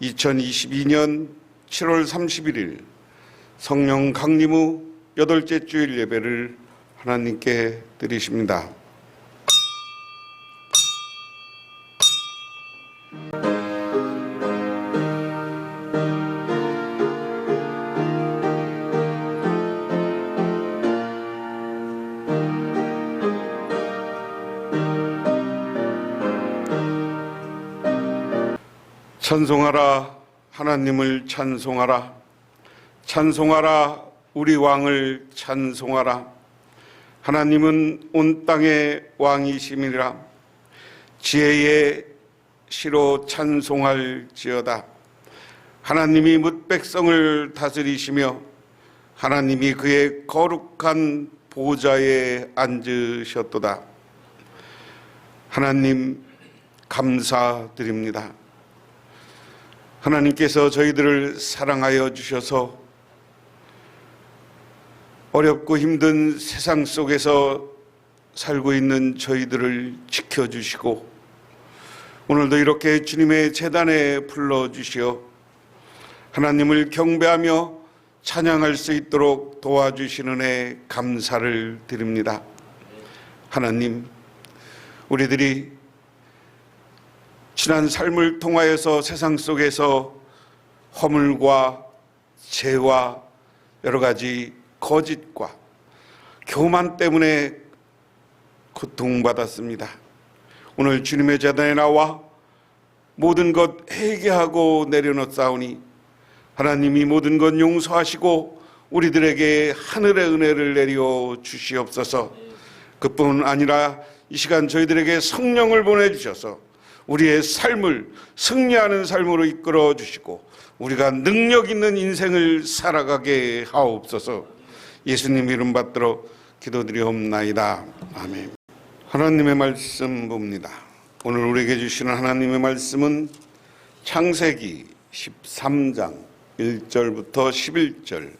2022년 7월 31일 성령 강림 후 여덟째 주일 예배를 하나님께 드리십니다. 찬송하라 하나님을 찬송하라. 찬송하라 우리 왕을 찬송하라. 하나님은 온 땅의 왕이심이라. 지혜의 시로 찬송할지어다. 하나님이 뭇 백성을 다스리시며 하나님이 그의 거룩한 보좌에 앉으셨도다. 하나님 감사드립니다. 하나님께서 저희들을 사랑하여 주셔서 어렵고 힘든 세상 속에서 살고 있는 저희들을 지켜주시고 오늘도 이렇게 주님의 재단에 불러주시어 하나님을 경배하며 찬양할 수 있도록 도와주시는 애 감사를 드립니다. 하나님, 우리들이 지난 삶을 통하여서 세상 속에서 허물과 죄와 여러 가지 거짓과 교만 때문에 고통받았습니다. 오늘 주님의 재단에 나와 모든 것 회개하고 내려놓사오니 하나님이 모든 것 용서하시고 우리들에게 하늘의 은혜를 내려 주시옵소서. 그뿐 아니라 이 시간 저희들에게 성령을 보내주셔서 우리의 삶을 승리하는 삶으로 이끌어 주시고 우리가 능력 있는 인생을 살아가게 하옵소서. 예수님 이름 받들어 기도드리옵나이다. 아멘. 하나님의 말씀 봅니다. 오늘 우리에게 주시는 하나님의 말씀은 창세기 13장 1절부터 11절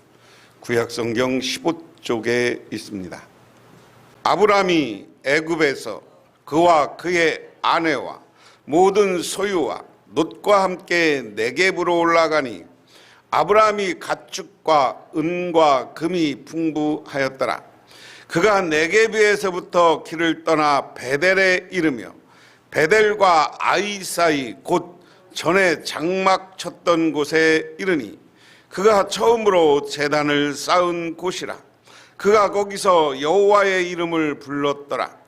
구약성경 15쪽에 있습니다. 아브라함이 애굽에서 그와 그의 아내와 모든 소유와 놋과 함께 네겝으로 올라가니 아브라함이 가축과 은과 금이 풍부하였더라. 그가 네겝에서부터 길을 떠나 베델에 이르며 베델과 아이 사이 곧 전에 장막 쳤던 곳에 이르니 그가 처음으로 재단을 쌓은 곳이라. 그가 거기서 여호와의 이름을 불렀더라.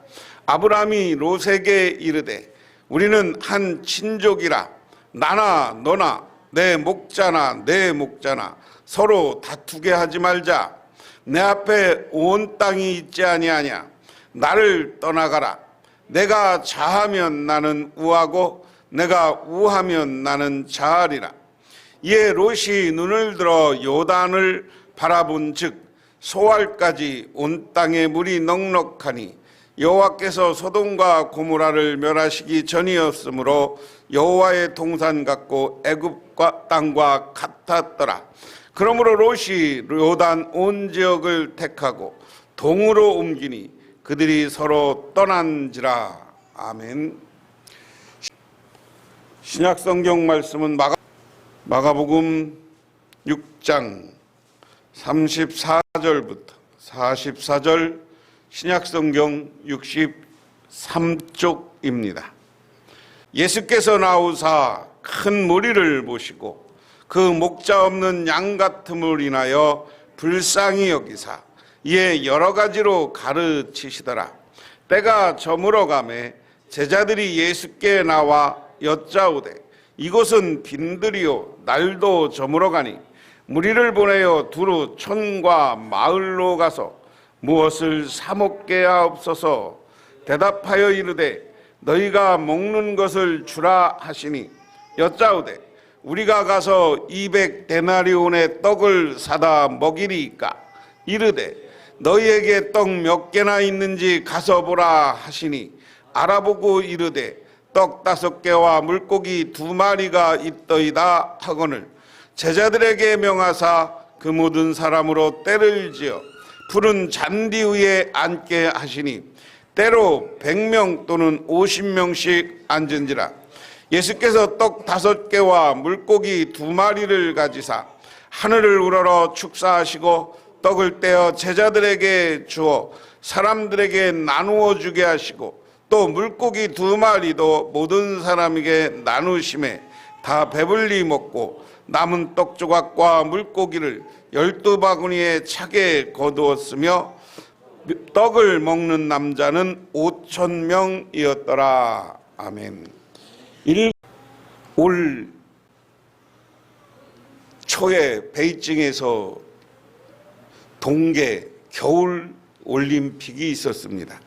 아브라함이 롯에게 이르되 우리는 한 친족이라. 나나 너나 내 목자나 내 목자나 서로 다투게 하지 말자. 내 앞에 온 땅이 있지 아니하냐? 나를 떠나가라. 내가 자하면 나는 우하고 내가 우하면 나는 자하리라. 이에 롯이 눈을 들어 요단을 바라본즉 소알까지 온 땅에 물이 넉넉하니 여호와께서 소돔과 고모라를 멸하시기 전이었으므로 여호와의 동산 같고 애굽과 땅과 같았더라. 그러므로 롯이 요단 온 지역을 택하고 동으로 옮기니 그들이 서로 떠난지라. 아멘. 신약 성경 말씀은 마가 마가복음 6장 34절부터 44절 신약성경 63쪽입니다. 예수께서 나오사 큰 무리를 보시고 그 목자 없는 양 같음을 인하여 불쌍히 여기사 이에 여러 가지로 가르치시더라. 때가 저물어 가매 제자들이 예수께 나와 여짜오되 이곳은 빈들이요 날도 저물어 가니 무리를 보내어 두루 촌과 마을로 가서 무엇을 사 먹게 하옵소서 대답하여 이르되 너희가 먹는 것을 주라 하시니 여짜오되 우리가 가서 200데나리온의 떡을 사다 먹이리이까? 이르되 너희에게 떡 몇 개나 있는지 가서 보라 하시니 알아보고 이르되 떡 다섯 개와 물고기 두 마리가 있더이다 하거늘. 제자들에게 명하사 그 모든 사람으로 때를 지어 푸른 잔디 위에 앉게 하시니 때로 100명 또는 50명씩 앉은지라. 예수께서 떡 다섯 개와 물고기 두 마리를 가지사 하늘을 우러러 축사하시고 떡을 떼어 제자들에게 주어 사람들에게 나누어 주게 하시고 또 물고기 두 마리도 모든 사람에게 나누심에 다 배불리 먹고 남은 떡 조각과 물고기를 열두 바구니에 차게 거두었으며 떡을 먹는 남자는 오천 명이었더라. 아멘. 일- 올 초에 베이징에서 동계 겨울 올림픽이 있었습니다.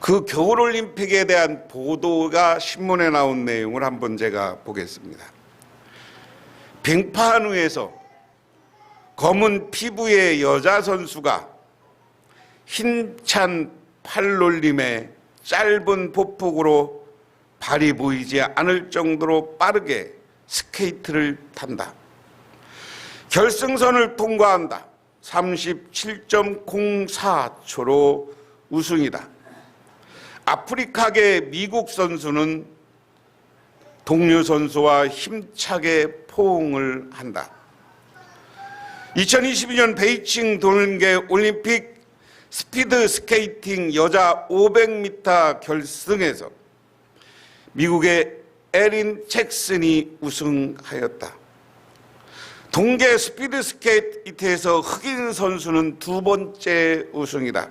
그 겨울 올림픽에 대한 보도가 신문에 나온 내용을 한번 제가 보겠습니다. 빙판 위에서 검은 피부의 여자 선수가 힘찬 팔놀림에 짧은 보폭으로 발이 보이지 않을 정도로 빠르게 스케이트를 탄다. 결승선을 통과한다. 37.04초로 우승이다. 아프리카계 미국 선수는 동료 선수와 힘차게 포옹을 한다. 2022년 베이징 동계 올림픽 스피드 스케이팅 여자 500m 결승에서 미국의 에린 잭슨이 우승하였다. 동계 스피드 스케이트에서 흑인 선수는 두 번째 우승이다.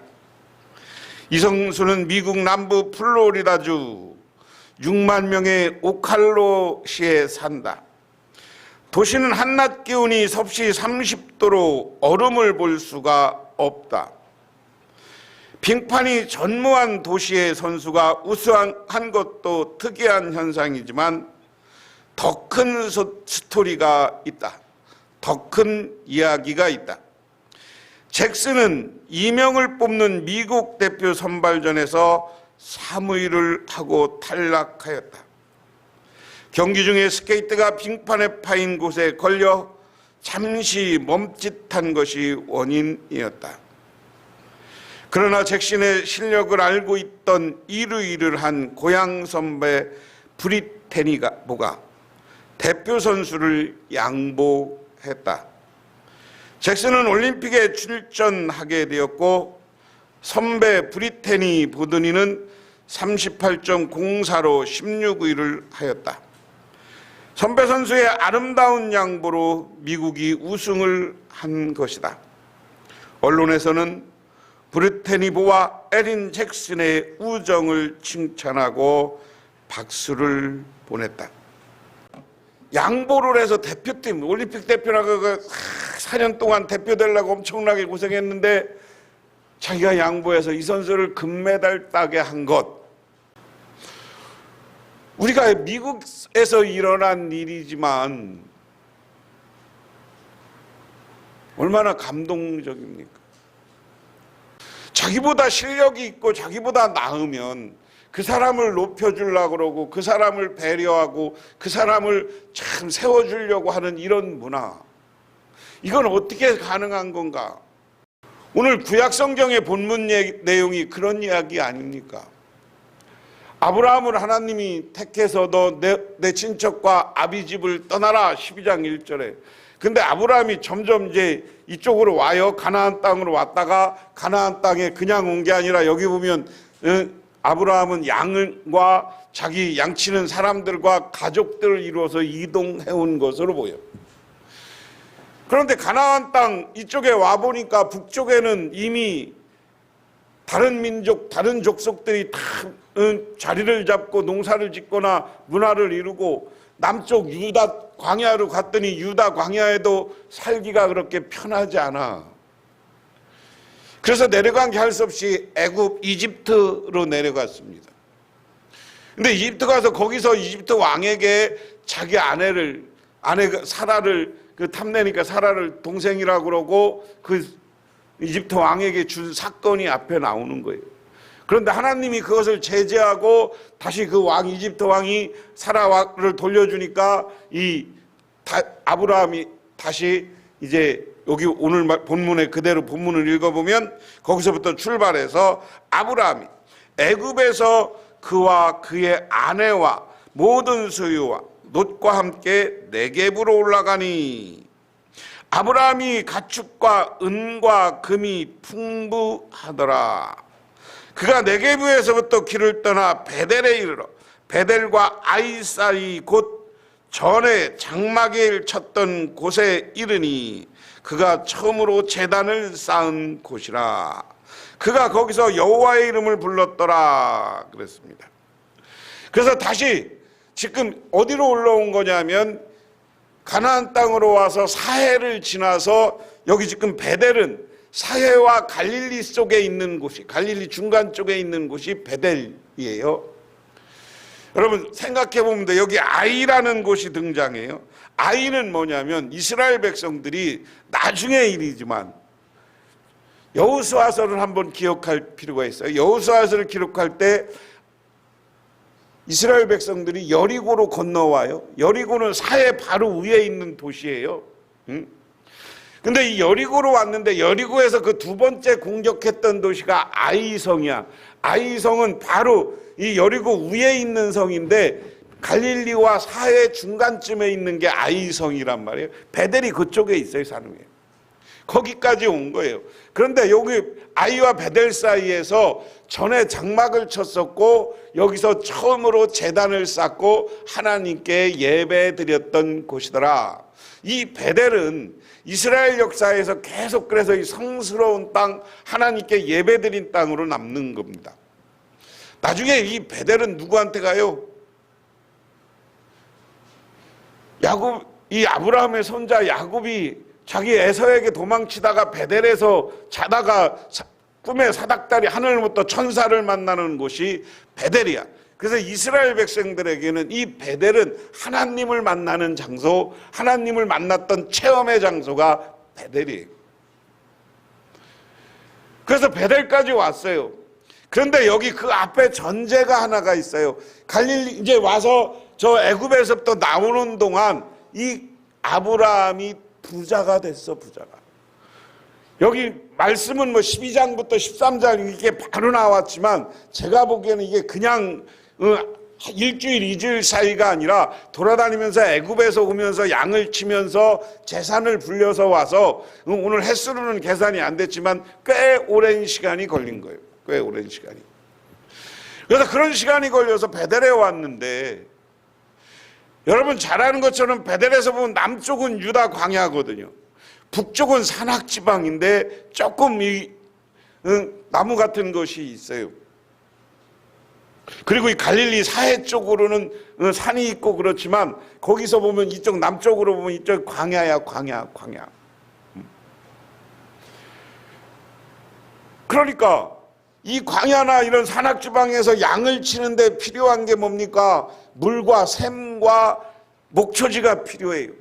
이 선수는 미국 남부 플로리다주 6만 명의 오칼로시에 산다. 도시는 한낮 기온이 섭씨 30도로 얼음을 볼 수가 없다. 빙판이 전무한 도시의 선수가 우승한 것도 특이한 현상이지만 더 큰 스토리가 있다. 더 큰 이야기가 있다. 잭슨은 이명을 뽑는 미국 대표 선발전에서 3위를 하고 탈락하였다. 경기 중에 스케이트가 빙판에 파인 곳에 걸려 잠시 멈칫한 것이 원인이었다. 그러나 잭슨의 실력을 알고 있던 1위를 한 고향 선배 브리테니가 보가 대표 선수를 양보했다. 잭슨은 올림픽에 출전하게 되었고 선배 브리테니 보드니는 38.04로 16위를 하였다. 선배 선수의 아름다운 양보로 미국이 우승을 한 것이다. 언론에서는 브리테니보와 에린 잭슨의 우정을 칭찬하고 박수를 보냈다. 양보를 해서 대표팀 올림픽 대표라고 그 4년 동안 대표 되려고 엄청나게 고생했는데 자기가 양보해서 이 선수를 금메달 따게 한 것. 우리가 미국에서 일어난 일이지만 얼마나 감동적입니까? 자기보다 실력이 있고 자기보다 나으면 그 사람을 높여주려고 그러고 그 사람을 배려하고 그 사람을 참 세워주려고 하는 이런 문화. 이건 어떻게 가능한 건가? 오늘 구약 성경의 본문 내용이 그런 이야기 아닙니까? 아브라함을 하나님이 택해서 너 내 내 친척과 아비 집을 떠나라. 12장 1절에. 근데 아브라함이 점점 이제 이쪽으로 와요. 가나안 땅으로 왔다가 가나안 땅에 그냥 온 게 아니라 여기 보면 어, 아브라함은 양과 자기 양치는 사람들과 가족들을 이루어서 이동해 온 것으로 보여. 그런데 가나안 땅 이쪽에 와 보니까 북쪽에는 이미 다른 민족, 다른 족속들이 다 응, 자리를 잡고 농사를 짓거나 문화를 이루고 남쪽 유다 광야로 갔더니 유다 광야에도 살기가 그렇게 편하지 않아. 그래서 내려간 게 할 수 없이 애굽 이집트로 내려갔습니다. 근데 이집트 가서 거기서 이집트 왕에게 자기 아내를 아내가 사라를 그 탐내니까 사라를 동생이라고 그러고 그 이집트 왕에게 준 사건이 앞에 나오는 거예요. 그런데 하나님이 그것을 제재하고 다시 그 왕 이집트 왕이 사라를 돌려주니까 이 다- 아브라함이 다시 이제 여기 오늘 말- 본문에 그대로 본문을 읽어보면 거기서부터 출발해서 아브라함이 애굽에서 그와 그의 아내와 모든 소유와 롯과 함께 네겝으로 올라가니 아브라함이 가축과 은과 금이 풍부하더라. 그가 네게부에서부터 길을 떠나 베델에 이르러 베델과 아이 사이 곧 전에 장막을 쳤던 곳에 이르니 그가 처음으로 재단을 쌓은 곳이라. 그가 거기서 여호와의 이름을 불렀더라 그랬습니다. 그래서 다시 지금 어디로 올라온 거냐면 가나안 땅으로 와서 사해를 지나서 여기 지금 베델은 사해와 갈릴리 속에 있는 곳이 갈릴리 중간 쪽에 있는 곳이 베델이에요. 여러분 생각해 보면 돼. 여기 아이라는 곳이 등장해요. 아이는 뭐냐면 이스라엘 백성들이 나중의 일이지만 여호수아서를 한번 기억할 필요가 있어요. 여호수아서를 기록할 때 이스라엘 백성들이 여리고로 건너와요. 여리고는 사해 바로 위에 있는 도시예요. 응? 근데 이 여리고로 왔는데 여리고에서 그 두 번째 공격했던 도시가 아이성이야. 아이성은 바로 이 여리고 위에 있는 성인데 갈릴리와 사해 중간쯤에 있는 게 아이성이란 말이에요. 베델이 그쪽에 있어요, 게. 거기까지 온 거예요. 그런데 여기 아이와 베델 사이에서 전에 장막을 쳤었고 여기서 처음으로 재단을 쌓고 하나님께 예배 드렸던 곳이더라. 이 베델은 이스라엘 역사에서 계속 그래서 이 성스러운 땅 하나님께 예배 드린 땅으로 남는 겁니다. 나중에 이 베델은 누구한테 가요? 야곱 이 아브라함의 손자 야곱이 자기 에서에게 도망치다가 베델에서 자다가 사- 꿈에 사닥다리 하늘부터 천사를 만나는 곳이 베델이야. 그래서 이스라엘 백성들에게는 이 베델은 하나님을 만나는 장소, 하나님을 만났던 체험의 장소가 베델이에요. 그래서 베델까지 왔어요. 그런데 여기 그 앞에 전제가 하나가 있어요. 갈릴리 이제 와서 저 애굽에서부터 나오는 동안 이 아브라함이 부자가 됐어 부자가. 여기 말씀은 뭐 12장부터 13장 이게 바로 나왔지만 제가 보기에는 이게 그냥 어, 일주일 이주일 사이가 아니라 돌아다니면서 애굽에서 오면서 양을 치면서 재산을 불려서 와서 어, 오늘 횟수로는 계산이 안 됐지만 꽤 오랜 시간이 걸린 거예요. 꽤 오랜 시간이. 그래서 그런 시간이 걸려서 베델에 왔는데 여러분 잘 아는 것처럼 베델에서 보면 남쪽은 유다 광야거든요. 북쪽은 산악 지방인데 조금 이 응, 나무 같은 것이 있어요. 그리고 이 갈릴리 사해 쪽으로는 어, 산이 있고 그렇지만 거기서 보면 이쪽 남쪽으로 보면 이쪽 광야야 광야 광야. 음. 그러니까 이 광야나 이런 산악 지방에서 양을 치는데 필요한 게 뭡니까? 물과 샘과 목초지가 필요해요.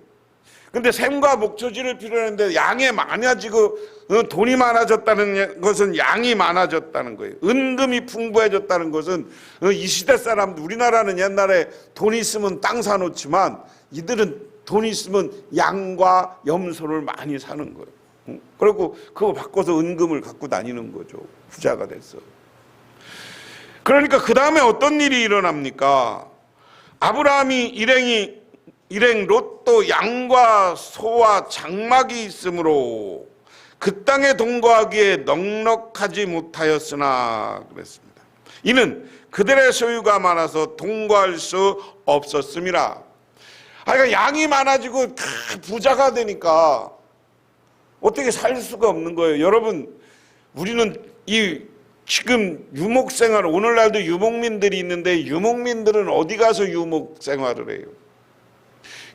근데 샘과 목초지를 필요했는데 양이 많아지고 어, 돈이 많아졌다는 것은 양이 많아졌다는 거예요. 은금이 풍부해졌다는 것은 어, 이 시대 사람들 우리나라는 옛날에 돈 있으면 땅 사놓지만 이들은 돈 있으면 양과 염소를 많이 사는 거예요. 응? 그리고 그거 바꿔서 은금을 갖고 다니는 거죠. 부자가 됐어. 그러니까 그 다음에 어떤 일이 일어납니까? 아브라함이 일행이 일행 롯도 양과 소와 장막이 있으므로 그 땅에 동거하기에 넉넉하지 못하였으나 그랬습니다. 이는 그들의 소유가 많아서 동거할 수 없었음이라. 아, 그러니까 양이 많아지고 다 부자가 되니까 어떻게 살 수가 없는 거예요. 여러분, 우리는 이 지금 유목 생활, 오늘날도 유목민들이 있는데 유목민들은 어디 가서 유목 생활을 해요?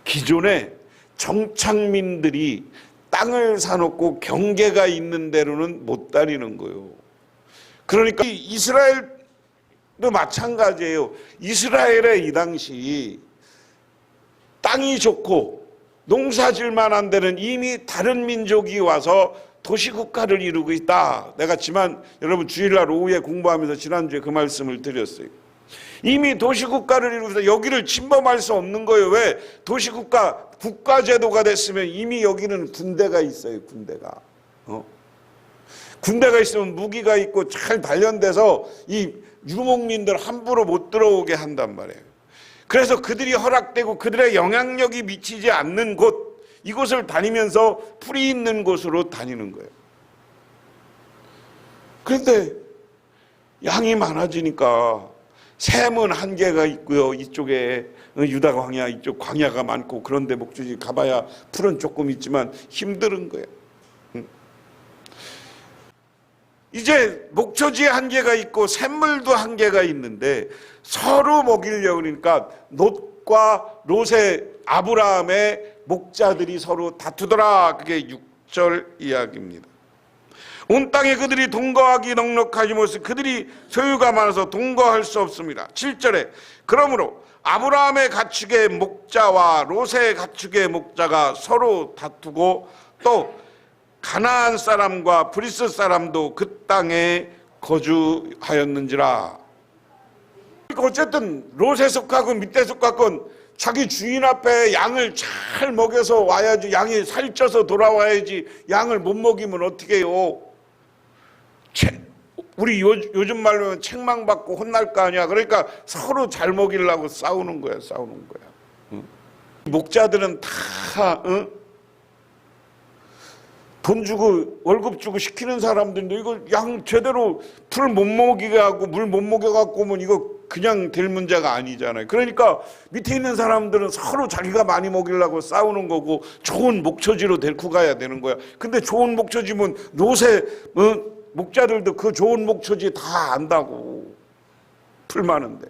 기존에 정착민들이 땅을 사놓고 경계가 있는 데로는 못 다니는 거예요. 그러니까 이 이스라엘도 마찬가지예요. 이스라엘의 이 당시 땅이 좋고 농사질만 한 데는 이미 다른 민족이 와서 도시국가를 이루고 있다. 내가 지난 여러분 주일날 오후에 공부하면서 지난주에 그 말씀을 드렸어요. 이미 도시국가를 이루면서 여기를 침범할 수 없는 거예요. 왜? 도시국가 국가제도가 됐으면 이미 여기는 군대가 있어요. 군대가. 어? 군대가 있으면 무기가 있고 잘 단련돼서 이 유목민들 함부로 못 들어오게 한단 말이에요. 그래서 그들이 허락되고 그들의 영향력이 미치지 않는 곳 이곳을 다니면서 풀이 있는 곳으로 다니는 거예요. 그런데 양이 많아지니까 샘은 한계가 있고요. 이쪽에 유다 광야 이쪽 광야가 많고 그런데 목주지 가봐야 풀은 조금 있지만 힘든 거예요. 응. 이제 목초지에 한계가 있고 샘물도 한계가 있는데 서로 먹이려고 그러니까 롯과 롯의 아브라함의 목자들이 서로 다투더라. 그게 6절 이야기입니다. 온 땅에 그들이 동거하기 넉넉하지 못해 그들이 소유가 많아서 동거할 수 없습니다. 7절에 그러므로 아브라함의 가축의 목자와 롯의 가축의 목자가 서로 다투고 또 가나안 사람과 브리스 사람도 그 땅에 거주하였는지라. 그러니까 어쨌든 롯에 속하건 밑에 속하건 자기 주인 앞에 양을 잘 먹여서 와야지 양이 살쪄서 돌아와야지 양을 못 먹이면 어떻게 해요? 채- 우리 요, 요즘 말로 책망받고 혼날 거 아니야. 그러니까 서로 잘 먹이려고 싸우는 거야, 싸우는 거야. 응? 목자들은 다 응? 돈 주고 월급 주고 시키는 사람들인데 이거 양 제대로 풀 못 먹이게 하고 물 못 먹여 갖고 오면 이거 그냥 될 문제가 아니잖아요. 그러니까 밑에 있는 사람들은 서로 자기가 많이 먹이려고 싸우는 거고 좋은 목초지로 데리고 가야 되는 거야. 근데 좋은 목초지면 요새 어, 목자들도 그 좋은 목초지 다 안다고 풀 많은데.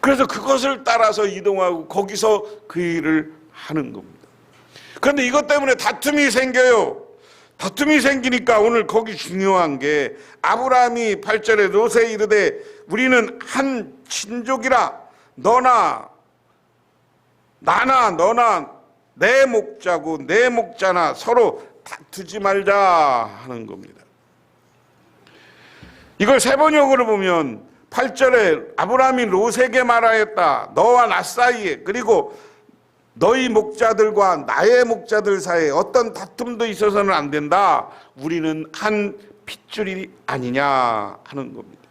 그래서 그것을 따라서 이동하고 거기서 그 일을 하는 겁니다. 그런데 이것 때문에 다툼이 생겨요. 다툼이 생기니까 오늘 거기 중요한 게 아브라함이 8절에 롯에 이르되 우리는 한 친족이라 너나 나나 너나 내 목자고 내 목자나 서로 다투지 말자 하는 겁니다. 이걸 세번역으로 보면 8절에 아브라함이 롯에게 말하였다. 너와 나 사이에 그리고 너희 목자들과 나의 목자들 사이에 어떤 다툼도 있어서는 안 된다. 우리는 한 핏줄이 아니냐 하는 겁니다.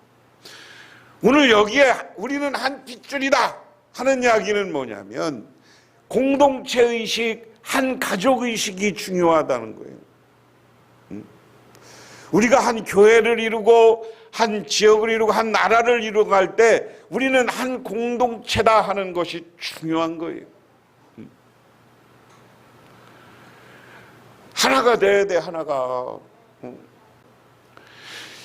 오늘 여기에 우리는 한 핏줄이다 하는 이야기는 뭐냐면 공동체 의식, 한 가족 의식이 중요하다는 거예요. 음? 우리가 한 교회를 이루고 한 지역을 이루고 한 나라를 이루고 할때 우리는 한 공동체다 하는 것이 중요한 거예요. 하나가 돼야 돼 하나가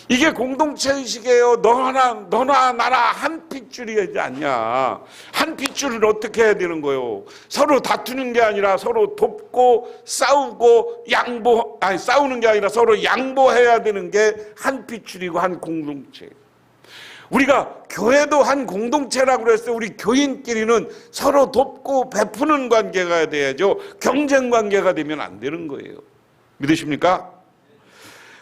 이게 공동체 의식이에요 너 하나 너나 나나 한 핏줄이지 않냐 한 핏줄을 어떻게 해야 되는 거예요 서로 다투는 게 아니라 서로 돕고 싸우고 양보 아니 싸우는 게 아니라 서로 양보해야 되는 게 한 핏줄이고 한 공동체 우리가 교회도 한 공동체라고 그랬어요. 우리 교인끼리는 서로 돕고 베푸는 관계가 돼야죠. 경쟁 관계가 되면 안 되는 거예요. 믿으십니까?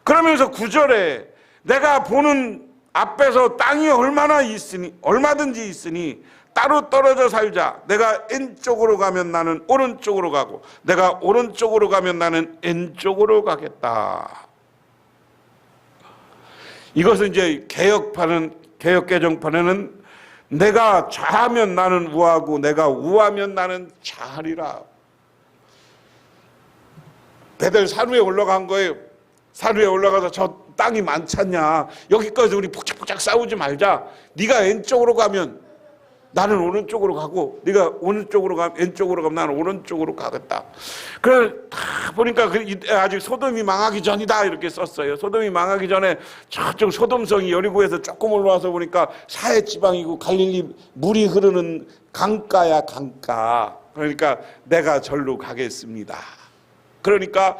그러면서 구절에 내가 보는 앞에서 땅이 얼마나 있으니 얼마든지 있으니 따로 떨어져 살자. 내가 왼쪽으로 가면 나는 오른쪽으로 가고 내가 오른쪽으로 가면 나는 왼쪽으로 가겠다. 이것은 이제 개혁파는 개혁 개정판에는 내가 좌하면 나는 우하고 내가 우하면 나는 좌하리라. 배들 산위에 올라간 거예요. 산위에 올라가서 저 땅이 많잖냐. 여기까지 우리 폭짝폭짝 싸우지 말자. 네가 왼쪽으로 가면 나는 오른쪽으로 가고 네가 오른쪽으로 가면 왼쪽으로 가면 나는 오른쪽으로 가겠다. 그래 다 보니까 그 이- 아직 소돔이 망하기 전이다 이렇게 썼어요. 소돔이 망하기 전에 저쪽 소돔성이 여리고에서 조금 올라와서 보니까 사해 지방이고 갈릴리 물이 흐르는 강가야 강가. 그러니까 내가 절로 가겠습니다. 그러니까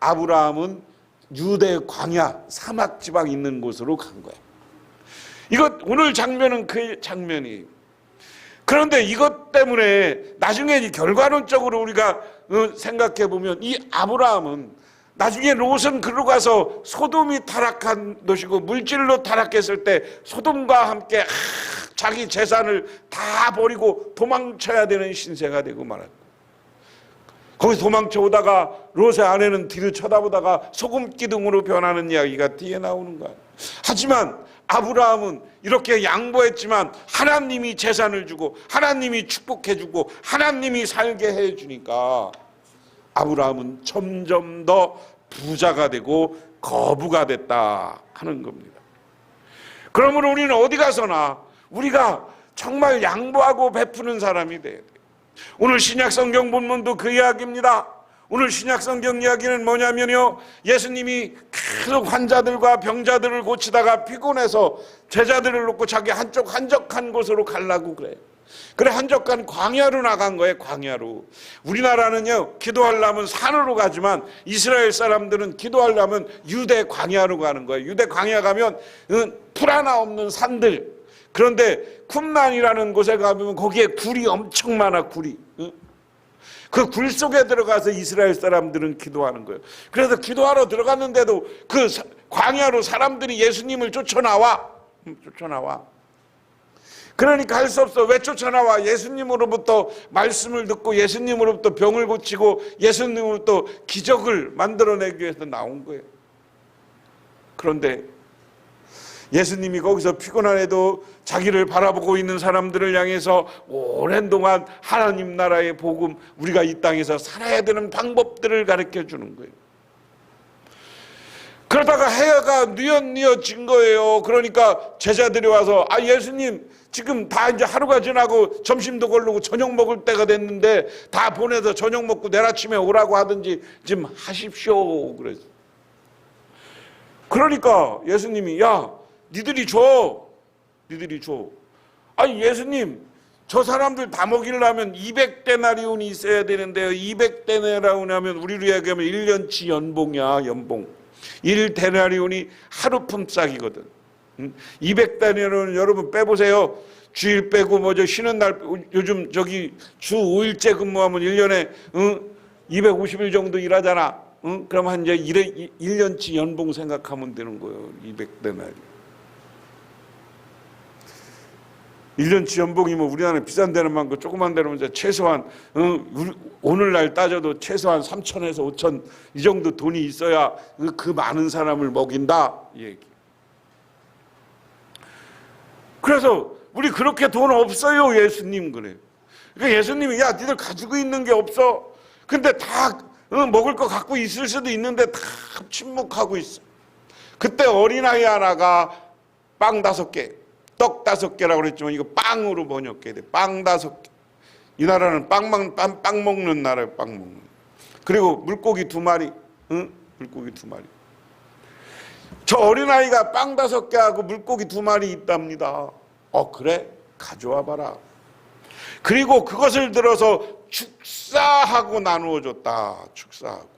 아브라함은 유대 광야 사막 지방 있는 곳으로 간 거예요. 이거 오늘 장면은 그 장면이 그런데 이것 때문에 나중에 이 결과론적으로 우리가 어, 생각해 보면 이 아브라함은 나중에 롯은 그로 가서 소돔이 타락한 것이고 물질로 타락했을 때 소돔과 함께 아, 자기 재산을 다 버리고 도망쳐야 되는 신세가 되고 말았고 거기서 도망쳐 오다가 롯의 아내는 뒤를 쳐다보다가 소금 기둥으로 변하는 이야기가 뒤에 나오는 거야. 하지만 아브라함은 이렇게 양보했지만 하나님이 재산을 주고 하나님이 축복해 주고 하나님이 살게 해 주니까 아브라함은 점점 더 부자가 되고 거부가 됐다 하는 겁니다. 그러므로 우리는 어디 가서나 우리가 정말 양보하고 베푸는 사람이 돼야 돼요. 오늘 신약 성경 본문도 그 이야기입니다. 오늘 신약 성경 이야기는 뭐냐면요. 예수님이 계속 환자들과 병자들을 고치다가 피곤해서 제자들을 놓고 자기 한쪽 한적한 곳으로 가려고 그래요. 그래 한적한 광야로 나간 거예요. 광야로. 우리나라는요. 기도하려면 산으로 가지만 이스라엘 사람들은 기도하려면 유대 광야로 가는 거예요. 유대 광야 가면 응, 풀 하나 없는 산들 그런데 쿰란이라는 곳에 가면 거기에 굴이 엄청 많아 굴이. 응? 그굴 속에 들어가서 이스라엘 사람들은 기도하는 거예요. 그래서 기도하러 들어갔는데도 그 사- 광야로 사람들이 예수님을 쫓아나와. 음, 쫓아나와. 그러니까 할 수 없어. 왜 쫓아나와? 예수님으로부터 말씀을 듣고 예수님으로부터 병을 고치고 예수님으로부터 기적을 만들어내기 위해서 나온 거예요. 그런데 예수님이 거기서 피곤한 해도 자기를 바라보고 있는 사람들을 향해서 오랜 동안 하나님 나라의 복음, 우리가 이 땅에서 살아야 되는 방법들을 가르쳐 주는 거예요. 그러다가 해가 뉘엿뉘엿진 거예요. 그러니까 제자들이 와서 아 예수님 지금 다 이제 하루가 지나고 점심도 걸르고 저녁 먹을 때가 됐는데 다 보내서 저녁 먹고 내일 아침에 오라고 하든지 좀 하십시오. 그래서 그러니까 예수님이 야 니들이 줘. 니들이 줘. 아니 예수님 저 사람들 다 먹이려면 200데나리온이 있어야 되는데요 200데나리온 하면 우리로 얘기하면 1년치 연봉이야 연봉. 1데나리온이 하루 품삯이거든. 200데나리온 여러분 빼보세요. 주일 빼고 뭐저 쉬는 날 요즘 저기 주 5일째 근무하면 1년에 응? 250일 정도 일하잖아. 응? 그럼 한 이제 1, 1년치 연봉 생각하면 되는 거예요 200데나리 1년치 연봉이면 뭐 우리나라 비싼 데는 많고 조그만 데는 이제 최소한 어, 오늘날 따져도 최소한 3천에서 5천 이 정도 돈이 있어야 그, 그 많은 사람을 먹인다 이 얘기. 그래서 우리 그렇게 돈 없어요 예수님 그래요. 그러니까 예수님이 야 니들 가지고 있는 게 없어. 근데 다 어, 먹을 거 갖고 있을 수도 있는데 다 침묵하고 있어. 그때 어린아이 하나가 빵 다섯 개, 떡 다섯 개라고 그랬지만 이거 빵으로 번역해야 돼. 빵 다섯 개. 이 나라는 빵만 빵, 빵 먹는 나라예요. 빵 먹는. 그리고 물고기 두 마리. 응? 물고기 두 마리. 저 어린아이가 빵 다섯 개 하고 물고기 두 마리 있답니다. 어 그래? 가져와 봐라. 그리고 그것을 들어서 축사하고 나누어 줬다. 축사하고.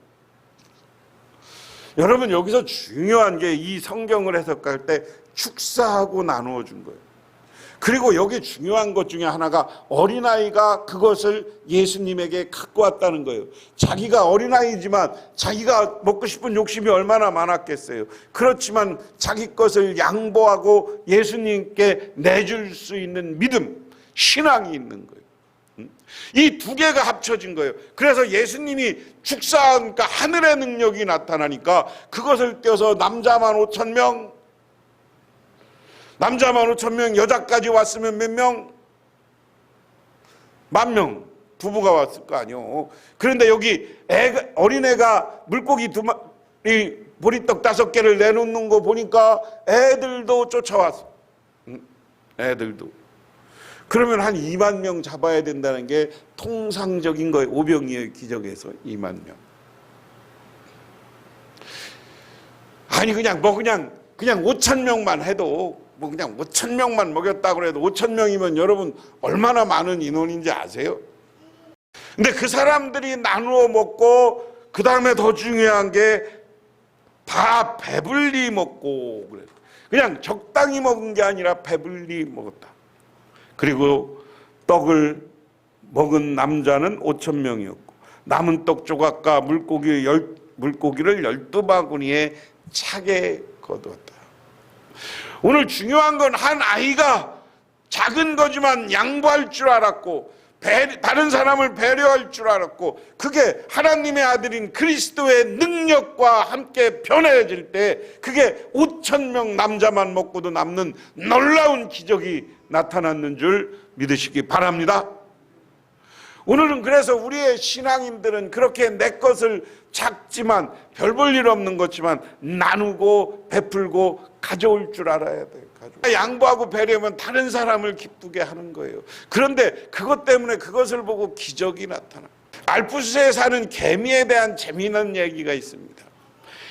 여러분 여기서 중요한 게 이 성경을 해석할 때 축사하고 나누어 준 거예요. 그리고 여기 중요한 것 중에 하나가 어린아이가 그것을 예수님에게 갖고 왔다는 거예요. 자기가 어린아이지만 자기가 먹고 싶은 욕심이 얼마나 많았겠어요. 그렇지만 자기 것을 양보하고 예수님께 내줄 수 있는 믿음, 신앙이 있는 거예요. 이 두 개가 합쳐진 거예요. 그래서 예수님이 축사하니까 하늘의 능력이 나타나니까 그것을 떼어서 남자만 5천 명, 남자만 5천 명, 여자까지 왔으면 몇 명? 만 명. 부부가 왔을 거 아니요. 그런데 여기 애가, 어린애가 물고기 두 마리, 보리떡 다섯 개를 내놓는 거 보니까 애들도 쫓아왔어. 응? 애들도. 그러면 한 2만 명 잡아야 된다는 게 통상적인 거예요. 오병이의 기적에서 2만 명. 아니 그냥 뭐 그냥 그냥 5천 명만 해도 뭐 그냥 5천 명만 먹였다 그래도 5천 명이면 여러분 얼마나 많은 인원인지 아세요? 근데 그 사람들이 나누어 먹고 그 다음에 더 중요한 게 다 배불리 먹고 그래. 그냥 적당히 먹은 게 아니라 배불리 먹었다. 그리고 떡을 먹은 남자는 5천 명이었고 남은 떡 조각과 물고기 열, 물고기를 열두 바구니에 차게 거두었다. 오늘 중요한 건 한 아이가 작은 거지만 양보할 줄 알았고 배- 다른 사람을 배려할 줄 알았고 그게 하나님의 아들인 그리스도의 능력과 함께 변해질 때 그게 5천 명 남자만 먹고도 남는 놀라운 기적이 나타났는 줄 믿으시기 바랍니다. 오늘은 그래서 우리의 신앙인들은 그렇게 내 것을 작지만 별 볼 일 없는 것지만 나누고 베풀고 가져올 줄 알아야 돼요. 양보하고 배려하면 다른 사람을 기쁘게 하는 거예요. 그런데 그것 때문에 그것을 보고 기적이 나타나. 알프스에 사는 개미에 대한 재미있는 얘기가 있습니다.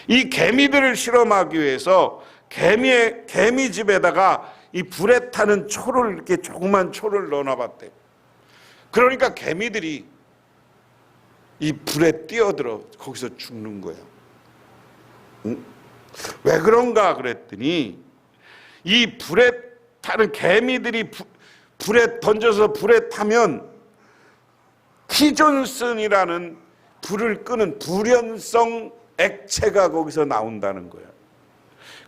이 개미들을 실험하기 위해서 개미의 개미 집에다가 이 불에 타는 초를 이렇게 조그만 초를 넣어놔봤대요. 그러니까 개미들이 이 불에 뛰어들어 거기서 죽는 거예요. 응? 왜 그런가 그랬더니 이 불에 타는 개미들이 부- 불에 던져서 불에 타면 키존슨이라는 불을 끄는 불연성 액체가 거기서 나온다는 거예요.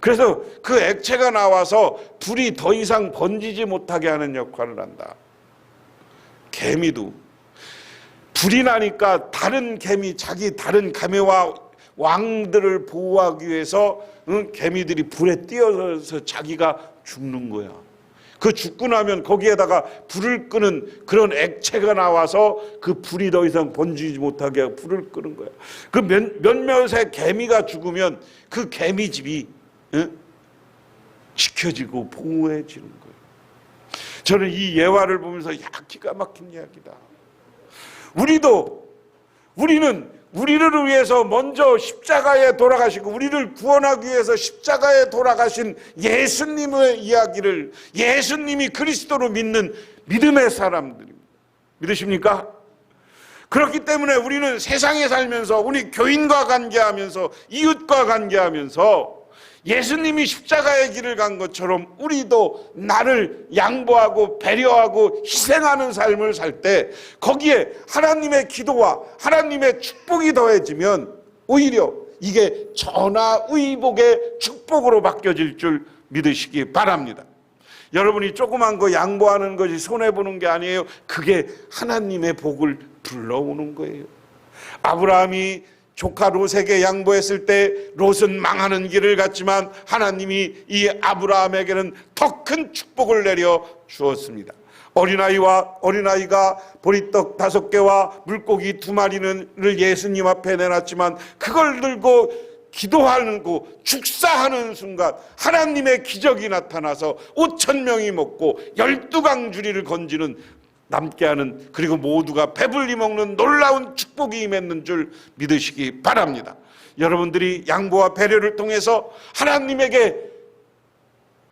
그래서 그 액체가 나와서 불이 더 이상 번지지 못하게 하는 역할을 한다. 개미도 불이 나니까 다른 개미 자기 다른 가메와 왕들을 보호하기 위해서 응, 개미들이 불에 뛰어서 자기가 죽는 거야. 그 죽고 나면 거기에다가 불을 끄는 그런 액체가 나와서 그 불이 더 이상 번지지 못하게 불을 끄는 거야. 그 몇, 몇몇의 개미가 죽으면 그 개미 집이 응? 지켜지고 보호해지는 거예요. 저는 이 예화를 보면서 야 기가 막힌 이야기다. 우리도 우리는 우리를 위해서 먼저 십자가에 돌아가시고 우리를 구원하기 위해서 십자가에 돌아가신 예수님의 이야기를 예수님이 그리스도로 믿는 믿음의 사람들입니다. 믿으십니까? 그렇기 때문에 우리는 세상에 살면서 우리 교인과 관계하면서 이웃과 관계하면서 예수님이 십자가의 길을 간 것처럼 우리도 나를 양보하고 배려하고 희생하는 삶을 살 때 거기에 하나님의 기도와 하나님의 축복이 더해지면 오히려 이게 전화의복의 축복으로 바뀌어질 줄 믿으시기 바랍니다. 여러분이 조그만 거 양보하는 것이 손해보는 게 아니에요. 그게 하나님의 복을 불러오는 거예요. 아브라함이 조카 롯에게 양보했을 때 롯은 망하는 길을 갔지만 하나님이 이 아브라함에게는 더 큰 축복을 내려 주었습니다. 어린아이와 어린아이가 보리떡 다섯 개와 물고기 두 마리는 예수님 앞에 내놨지만 그걸 들고 기도하고 축사하는 순간 하나님의 기적이 나타나서 5천 명이 먹고 열두 강주리를 건지는 남게 하는 그리고 모두가 배불리 먹는 놀라운 축복이 임했는 줄 믿으시기 바랍니다. 여러분들이 양보와 배려를 통해서 하나님에게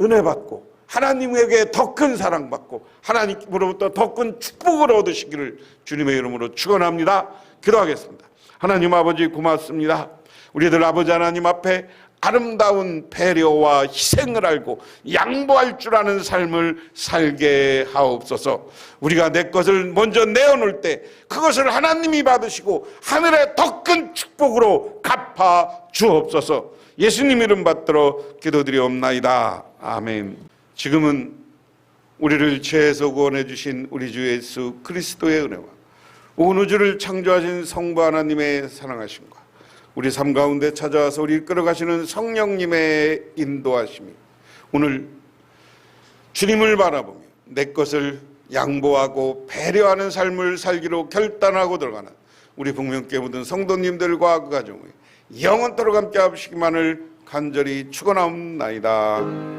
은혜 받고 하나님에게 더 큰 사랑 받고 하나님으로부터 더 큰 축복을 얻으시기를 주님의 이름으로 축원합니다. 기도하겠습니다. 하나님 아버지 고맙습니다. 우리들 아버지 하나님 앞에 아름다운 배려와 희생을 알고 양보할 줄 아는 삶을 살게 하옵소서. 우리가 내 것을 먼저 내어놓을 때 그것을 하나님이 받으시고 하늘의 더 큰 축복으로 갚아 주옵소서. 예수님 이름 받들어 기도드리옵나이다. 아멘. 지금은 우리를 죄에서 구원해 주신 우리 주 예수 그리스도의 은혜와 온 우주를 창조하신 성부 하나님의 사랑하심과 우리 삶 가운데 찾아와서 우리를 끌어 가시는 성령님의 인도하심이 오늘 주님을 바라보며 내 것을 양보하고 배려하는 삶을 살기로 결단하고 들어가는 우리 북명교회 모든 성도님들과 그 가정을 영원토록 함께 하시기만을 간절히 축원하옵나이다.